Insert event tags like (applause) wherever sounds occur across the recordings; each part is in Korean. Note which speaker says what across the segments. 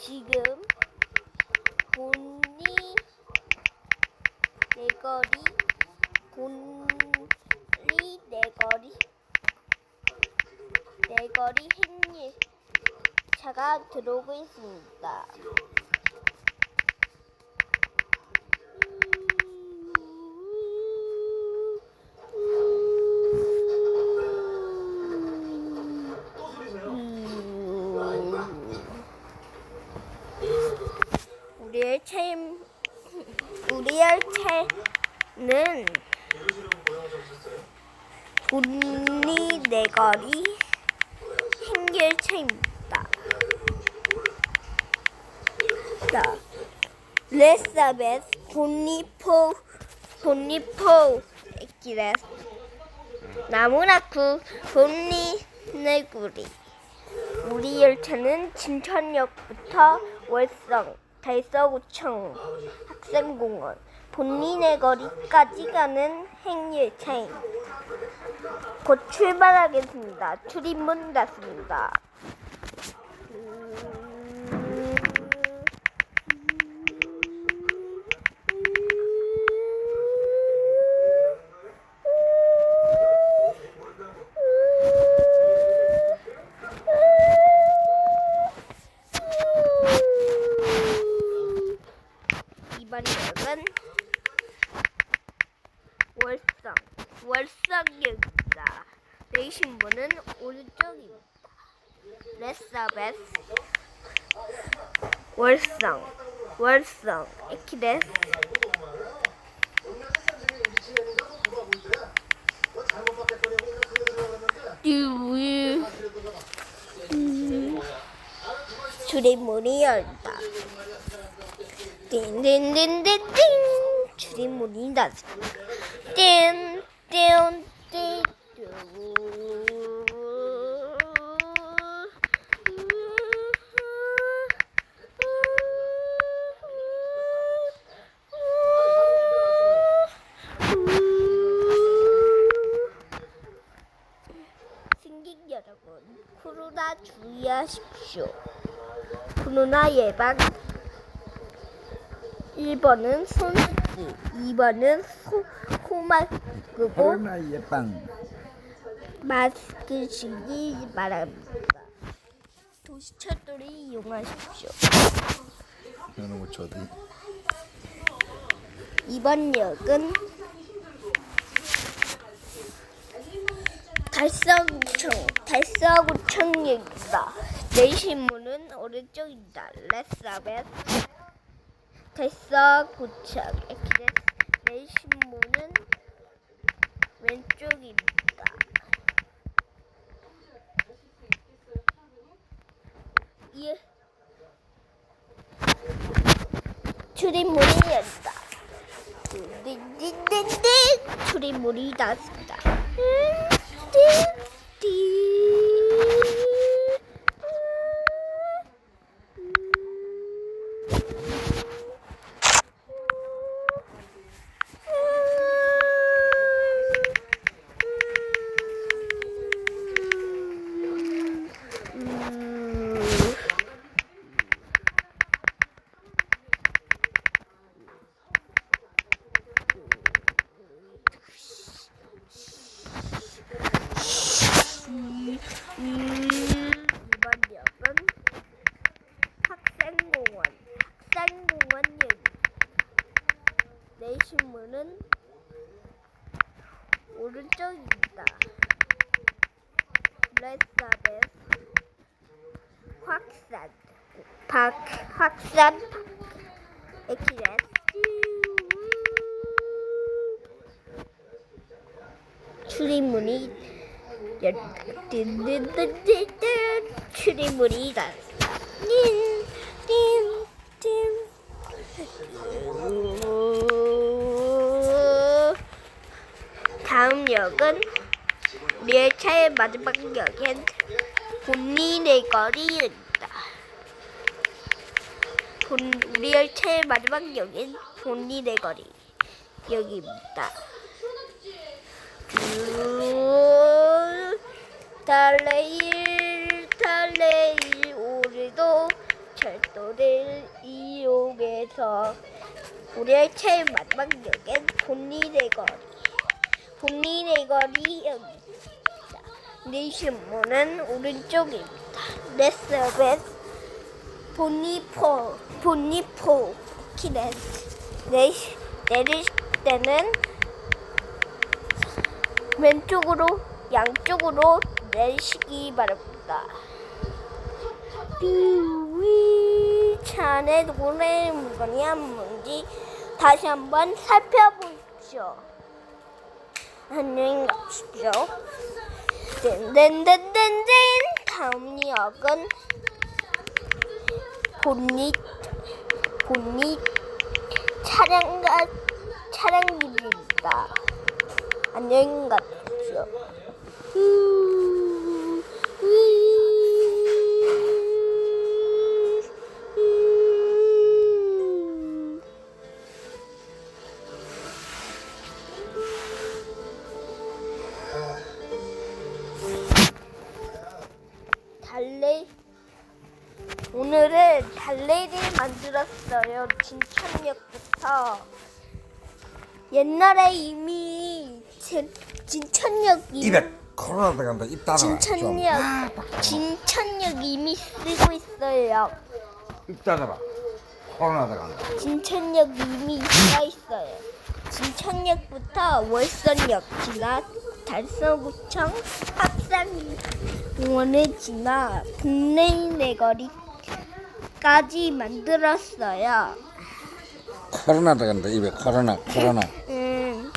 Speaker 1: 지금 곤니 내거리 곤리 내거리 내거리 행리 차가 들어오고 있습니다. 우리의 체 우리의 체 는 분리 내거리 행길체입니다. 자, 레사베스 본리포 본리포 에키레스 나무나쿠 본리 내구리. 우리 열차는 진천역부터 월성, 달서구청, 학생공원, 본린의 거리까지 가는 행열차입니다. 곧 출발하겠습니다. 출입문 닫습니다. 이번 역은 월성, 월성역입니다. 내리신 분은 오른쪽입니다. 레서베스, 월성, 월성, 에키데스. 듀 음, 줄임문이 열다. 띵띵띵띵띵 줄임문이 닫습니다. 띵띵띵띵 승객 여러분, 코로나 주의하십시오. 코로나 예방 1번은 손 씻기, 2번은 코, 코마스크고
Speaker 2: 코로나 예방
Speaker 1: 마스크 쓰기 바랍니다. 도시철도를 이용하십시오.
Speaker 2: 저는 뭐 저디
Speaker 1: 이번 역은 달서구청, 달서구청역입니다. 내리신 문은 오른쪽입니다. 레스아벳 달서구청 엑스레스 내리신 문은 왼쪽입니다. 예. 출입문이 열다. 띵띵띵띵 출입문이 닫습니다. Woo! 내 신 문은 오른쪽입니다. 레사베스 확산 박 확산 에키레스 출입문이 열 뜬뜬뜬뜬 출입문이 닫습니다. 다음 역은 우리 차의 마지막 역엔 본인의 거리입니다. 본, 우리 차의 마지막 역엔 본인의 거리 여기입니다. 쭉 달래일 달래일 오늘도 철도를 이용해서 우리의 마지막 역엔 본리의 거리. 본리의 거리 여기 있다. 내신문은 오른쪽입니다. 레스벳 본리포 본리포 키렌스 내 내릴 때는 왼쪽으로 양쪽으로 내리시기 바랍니다. 비위 차 안에 노래 물건이 없는지 다시 한번 살펴보십시오. 안녕히 가십시오. 댄댄댄댄댄 다음 역은 본닛 본닛 차량가 차량길입니다. 안녕히 가십시오. 달래 오늘은 달래를 만들었어요. 진천역부터 옛날에 이미 제, 진천역이
Speaker 3: 입에 코로나 들어간다 입 닫아라 좀.
Speaker 1: 진천역 진천역 이미 쓰고 있어요.
Speaker 3: 입 닫아라 코로나 들어간다
Speaker 1: 진천역 이미 들어 있어요. 진천역부터 월선역 지나 달서구청 합산공원을 지나 국내내거리까지 만들었어요.
Speaker 3: 코로나 들어간다 입에 코로나 코로나 (laughs)
Speaker 1: 음.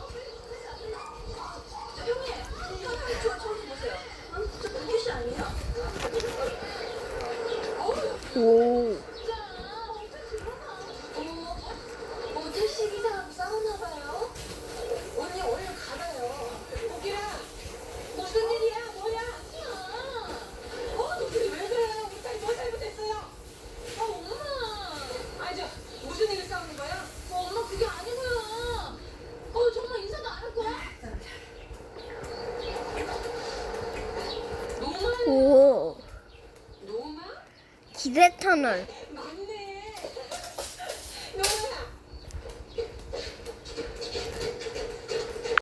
Speaker 1: 오.
Speaker 4: 태식 이상 싸우나 봐요. 언니 얼른 가봐요. 고기라 무슨 일이야? 뭐야? 어, 너왜 그래? 우리 딸이 뭐 잘못했어요? 어, 엄마. 아니 저 무슨 일을 싸우는 거야? 어, 엄마 그게 아니고요. 어, 정말 인사도 안 할 거야? 노말?
Speaker 1: 오.
Speaker 4: 노말?
Speaker 1: 기대터널.